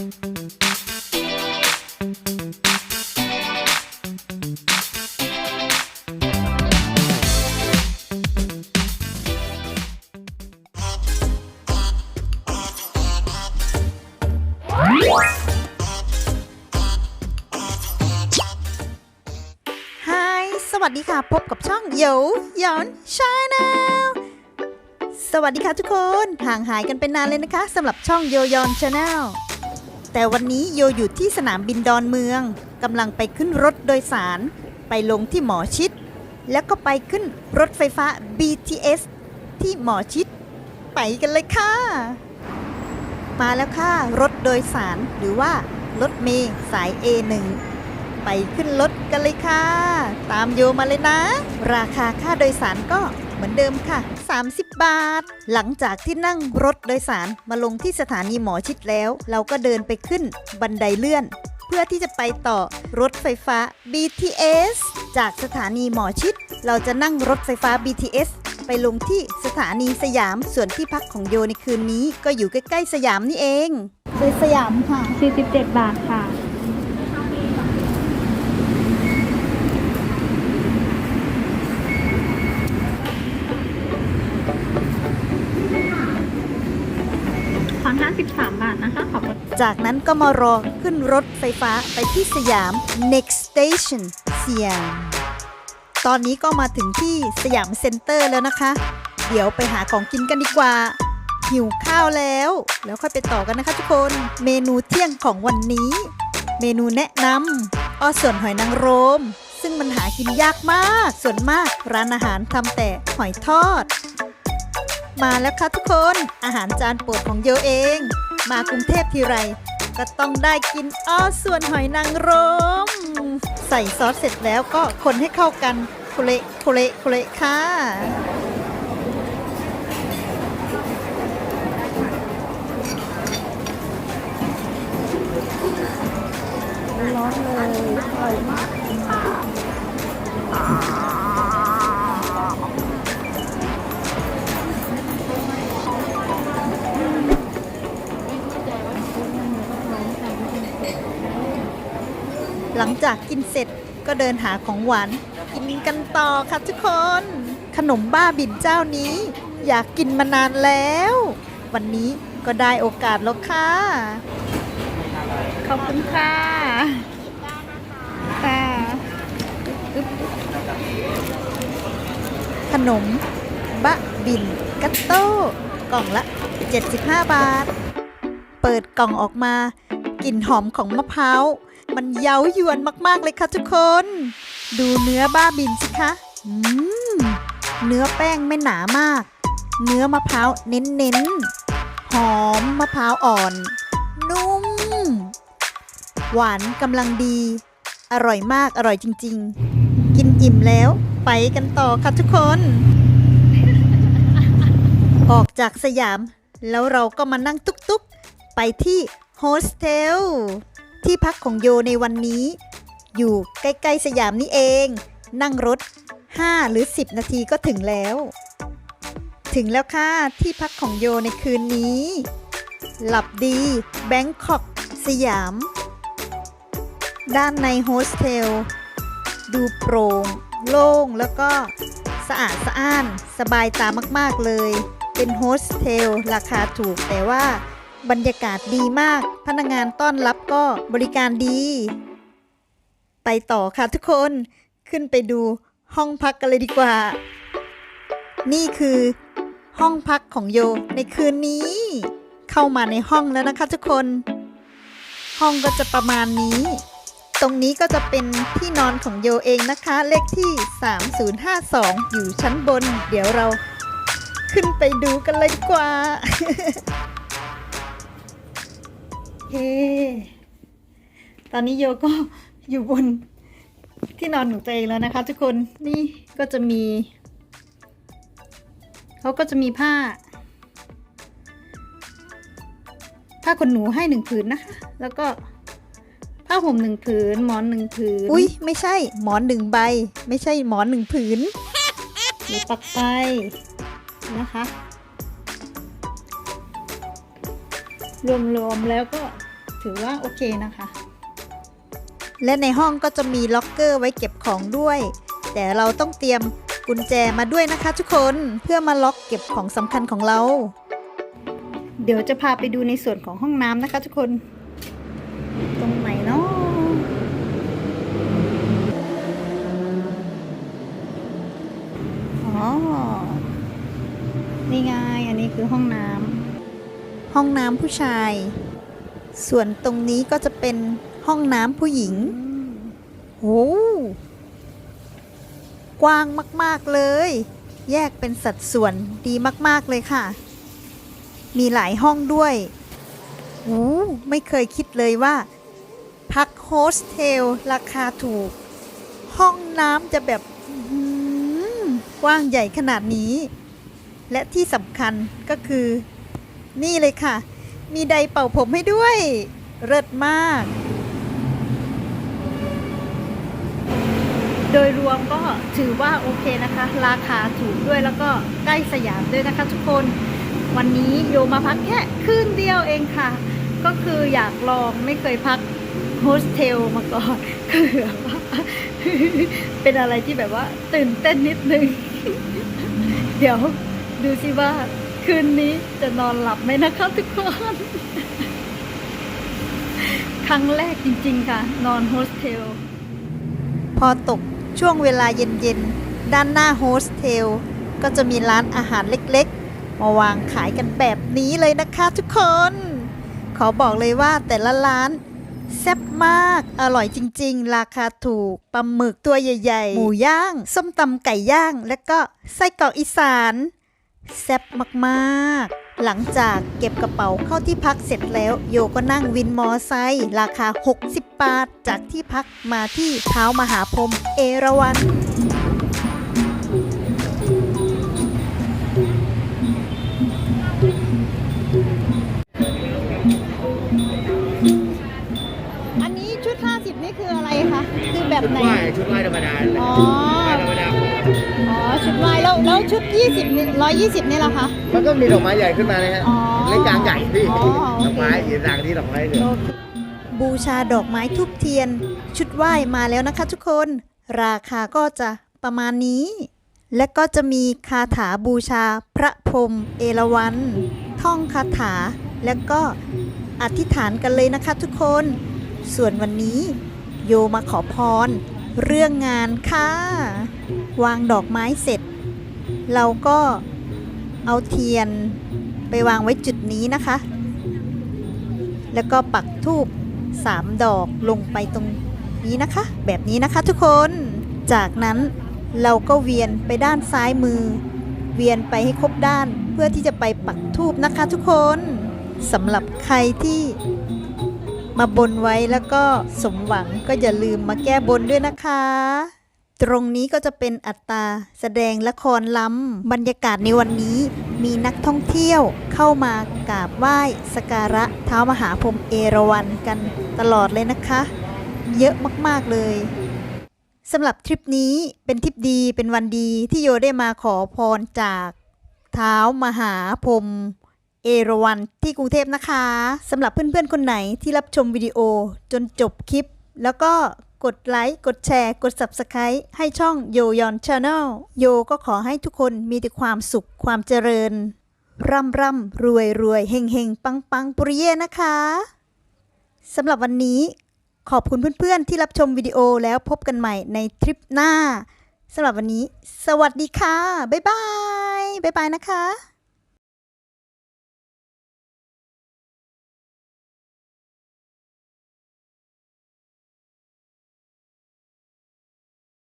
ฮสวัสดีค่ะ พบกับช่องโยยอนชาแนลสวัสดีค่ะทุกคน ห่างหายกันเป็นนานเลยนะคะสำหรับช่องโยยอนชาแนล แต่วันนี้โยอยู่ที่สนามบินดอนเมืองกำลังไปขึ้นรถโดยสาร ไปลงที่หมอชิด แล้วก็ไปขึ้นรถไฟฟ้า BTS ที่หมอชิด ไปกันเลยค่ะ มาแล้วค่ะ รถโดยสารหรือว่า รถเมย์สาย A1 ไปขึ้นรถกันเลยค่ะ ตามโยมาเลยนะ ราคาค่าโดยสารก็ เหมือนเดิมค่ะ 30 บาท หลังจากที่นั่งรถโดยสารมาลงที่สถานีหมอชิดแล้ว เราก็เดินไปขึ้นบันไดเลื่อน เพื่อที่จะไปต่อรถไฟฟ้า BTS จากสถานีหมอชิด เราจะนั่งรถไฟฟ้า BTS ไปลงที่สถานีสยาม ส่วนที่พักของโยในคืนนี้ ก็อยู่ใกล้ๆสยามนี่เองไปสยามค่ะ 47 บาทค่ะ ขอน53 บาทนะคะ ขอบคุณจากนั้นก็มารอขึ้นรถไฟฟ้าไปที่สยาม next station สยาม ตอนนี้ก็มาถึงที่สยามเซ็นเตอร์แล้วนะคะ เดี๋ยวไปหาของกินกันดีกว่า หิวข้าวแล้ว แล้วค่อยไปต่อกันนะคะทุกคน เมนูเที่ยงของวันนี้ เมนูแนะนำอ้อส่วนหอยนางรมซึ่งมันหากินยากมาก ส่วนมากร้านอาหารทำแต่หอยทอด มาแล้วค่ะทุกคน อาหารจานโปรดของโยเอง มากรุงเทพทีไร ก็ต้องได้กินอ้อส่วนหอยนางรม ใส่ซอสเสร็จแล้วก็คนให้เข้ากันโคเละโคเละโคเละค่ะร้อนเลยอร่อยมาก จากกินเสร็จก็เดินหาของหวาน กินกันต่อค่ะทุกคน ขนมบ้าบินเจ้านี้ อยากกินมานานแล้ว วันนี้ก็ได้โอกาสแล้วค่ะ ขอบคุณค่ะค่ะขนมบะบินกัตโต้กล่องละ 75 บาท เปิดกล่องออกมา กลิ่นหอมของมะพร้าว มันเย้ายวนมากๆเลยค่ะทุกคน ดูเนื้อบ้าบินสิคะอืมเนื้อแป้งไม่หนามาก เนื้อมะพร้าวเน้นๆ หอมมะพร้าวอ่อน นุ่ม หวานกำลังดี อร่อยมากอร่อยจริง ๆ กินอิ่มแล้วไปกันต่อค่ะทุกคน ออกจากสยาม แล้วเราก็มานั่งตุ๊กๆ ไปที่โฮสเทล ที่พักของโยในวันนี้ อยู่ใกล้ ๆ สยามนี่เอง นั่งรถ 5 หรือ 10 นาทีก็ถึงแล้ว ถึงแล้วค่ะ ที่พักของโยในคืนนี้ หลับดีแบงคอกสยาม ด้านในโฮสเทล ดูโปร่งโล่งแล้วก็สะอาดสะอ้าน สบายตามาก ๆ เลย เป็นโฮสเทลราคาถูกแต่ว่า บรรยากาศดีมาก พนักงานต้อนรับก็บริการดี ไปต่อค่ะทุกคน ขึ้นไปดูห้องพักกันเลยดีกว่า นี่คือ ห้องพักของโยในคืนนี้ เข้ามาในห้องแล้วนะคะทุกคน ห้องก็จะประมาณนี้ ตรงนี้ก็จะเป็นที่นอนของโยเองนะคะ เลขที่ 3052 อยู่ชั้นบน เดี๋ยวเราขึ้นไปดูกันเลยดีกว่า เฮ้ตอนนี้โยก็อยู่บนที่นอนของตัวเองแล้วนะคะ ทุกคนนี่ก็จะมีเขาก็จะมีผ้า ผ้าขนหนูให้หนึ่งผืนนะคะ แล้วก็ผ้าห่มหนึ่งผืน หมอนหนึ่งผืน อุ้ยไม่ใช่หมอนหนึ่งใบ ไม่ใช่หมอนหนึ่งผืนเดี๋ยวปักไปนะคะ รวมๆแล้วก็ ถือว่าโอเคนะคะ และในห้องก็จะมีล็อกเกอร์ไว้เก็บของด้วย แต่เราต้องเตรียมกุญแจมาด้วยนะคะทุกคนเพื่อมาล็อกเก็บของสำคัญของเรา เดี๋ยวจะพาไปดูในส่วนของห้องน้ำนะคะ ทุกคน ตรงไหนเนาะอ๋อ นี่ไง อันนี้คือห้องน้ำห้องน้ำผู้ชาย ส่วนตรงนี้ก็จะเป็นห้องน้ำผู้หญิงโอ้กว้างมาก ๆ เลย แยกเป็นสัดส่วนดีมาก ๆ เลยค่ะ มีหลายห้องด้วยโอ้ไม่เคยคิดเลยว่า พักโฮสเทลราคาถูก ห้องน้ำจะแบบอื้อหือกว้างใหญ่ขนาดนี้ และที่สำคัญก็คือ นี่เลยค่ะ มีไดเป่าผมให้ด้วย เลิศมาก โดยรวมก็ถือว่าโอเคนะคะ ราคาถูกด้วยแล้วก็ใกล้สยามด้วยนะคะทุกคน วันนี้โยมาพักแค่คืนเดียวเองค่ะ ก็คืออยากลองไม่เคยพักโฮสเทลมาก่อนคือบเป็นอะไรที่แบบว่าตื่นเต้นนิดนึง เดี๋ยวดูสิว่า คืนนี้จะนอนหลับไหมนะคะทุกคน ครั้งแรกจริง ๆ ค่ะ นอนโฮสเทล พอตกช่วงเวลาเย็น ๆ ด้านหน้าโฮสเทล ก็จะมีร้านอาหารเล็ก ๆ มาวางขายกันแบบนี้เลยนะคะทุกคน ขอบอกเลยว่าแต่ละร้านแซ่บมาก อร่อยจริง ๆ ราคาถูก ปลาหมึกตัวใหญ่ ๆ หมูย่าง ส้มตำไก่ย่าง และก็ไส้กรอกอีสาน แซ่บมากๆ หลังจากเก็บกระเป๋าเข้าที่พักเสร็จแล้ว โยก็นั่งวินมอไซค์ราคา 60 บาท จากที่พักมาที่เท้ามหาพรหมเอราวัณ คืออะไรคะคือแบบชุดไหนไหว้ชุดไหว้ธรรมดาอ๋อไหว้ธรรมดาอ๋อชุดลายแล้วแล้วชุด 20นี่120 นี่ล่ะคะ มันก็มีดอกไม้ใหญ่ขึ้นมานะฮะอ๋อเล็กกลางใหญ่พี่อ๋อโอเค ดอกไม้สีต่างที่ดอกไม้เลยบูชาดอกไม้ทุบเทียน ชุดไหว้มาแล้วนะคะทุกคน ราคาก็จะประมาณนี้ และก็จะมีคาถาบูชาพระพรหมเอราวัณท่องคาถา แล้วก็อธิษฐานกันเลยนะคะทุกคน ส่วนวันนี้ โยมาขอพร เรื่องงานค่ะ วางดอกไม้เสร็จ เราก็เอาเทียนไปวางไว้จุดนี้นะคะ แล้วก็ปักทูบสามดอกลงไปตรงนี้นะคะ แบบนี้นะคะทุกคน จากนั้นเราก็เวียนไปด้านซ้ายมือ เวียนไปให้ครบด้านเพื่อที่จะไปปักทูบนะคะทุกคนสำหรับใครที่ มาบนไว้แล้วก็สมหวังก็อย่าลืมมาแก้บนด้วยนะคะ ตรงนี้ก็จะเป็นอัตราแสดงละครล้ำบรรยากาศในวันนี้มีนักท่องเที่ยวเข้ามากราบไหว้สการะเท้ามหาพรหมเอราวัณกันตลอดเลยนะคะ เยอะมากๆเลยสำหรับทริปนี้เป็นทริปดีเป็นวันดีที่โยได้มาขอพรจากเท้ามหาพรหม เอราวัณที่กรุงเทพนะคะสำหรับเพื่อนๆคนไหนที่รับชมวิดีโอจนจบคลิป แล้วก็กดไลค์ กดแชร์ กด Subscribe ให้ช่องโยยอนชาแนลโยก็ขอให้ทุกคนมีแต่ความสุขความเจริญ ร่ำร่ำรวยรวยเฮงเฮงปังปังปุริเย่นะคะสำหรับวันนี้ขอบคุณเพื่อนๆ ที่รับชมวิดีโอแล้วพบกันใหม่ในทริปหน้าสำหรับวันนี้ สวัสดีค่ะ บ๊ายบาย บ๊ายบายนะคะ